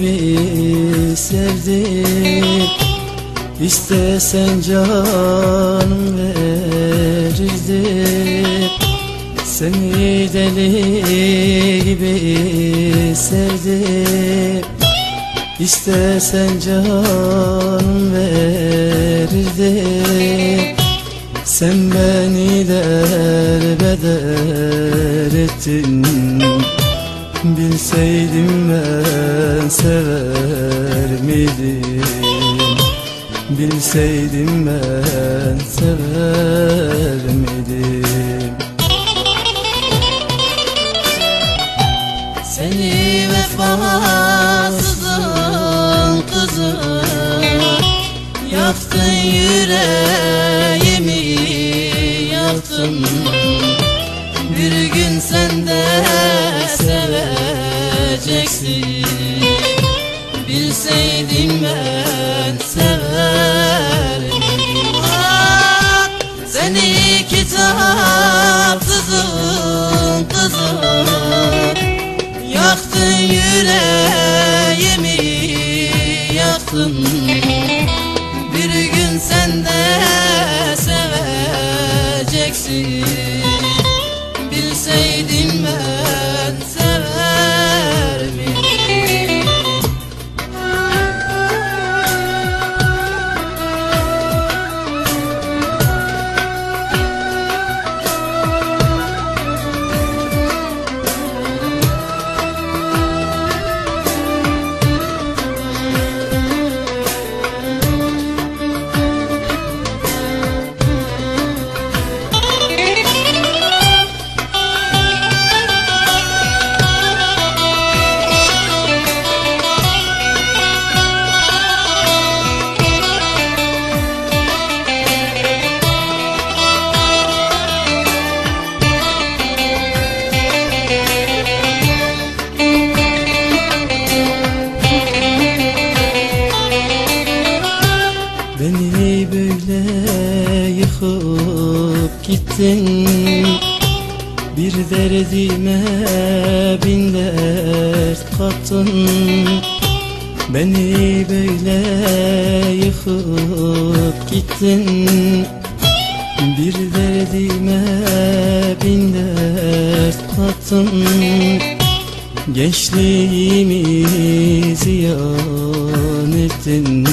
gibi sevdim. İstesen canım verirdim. Seni deli gibi sevdim. İstesen canım verirdim. Sen beni derbeder ettin. Bilseydim ben sever miydim? Bilseydim ben sever miydim? Seni vefasızın kızı Yaktın yüreğimi yaktın Bir gün sen de seveceksin. Bilseydim ben severim Ah, Seni kitapsızın kızı Yaktın yüreğimi yaktın Bilseydim gittin. Bir derdime bin dert kattın. Beni böyle yıkıp gittin. Bir derdime bin dert kattın. Gençliğimi ziyan ettin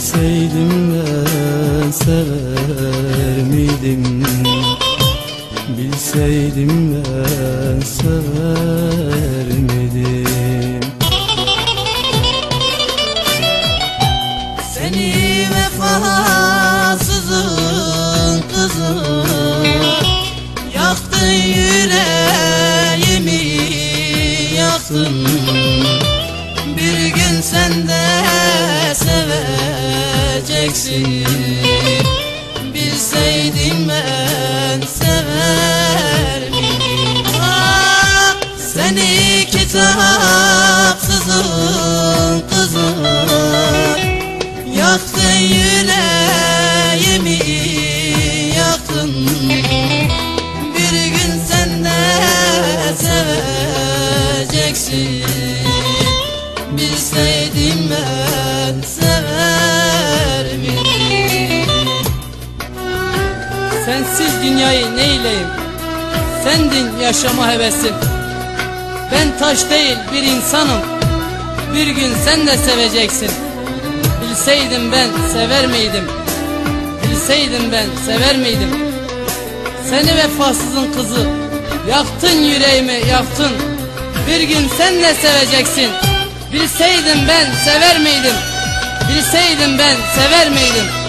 Bilseydim ben sever miydim? Bilseydim ben sever miydim? Seni vefasızın kızı Yaktın yüreğimi seveceksin Bilseydim ben sever miydim Ah, Seni kitapsızın kızı Yaktın yüreğimi yaktın. Bir gün sen de seveceksin Sensiz dünyayı neyleyim? Sendin yaşama hevesim. Ben taş değil bir insanım. Bir gün sen de seveceksin. Bilseydim ben sever miydim? Bilseydim ben sever miydim? Seni vefasızın kızı Yaktın yüreğimi yaktın Bir gün sen de seveceksin Bilseydim ben sever miydim? Bilseydim ben sever miydim?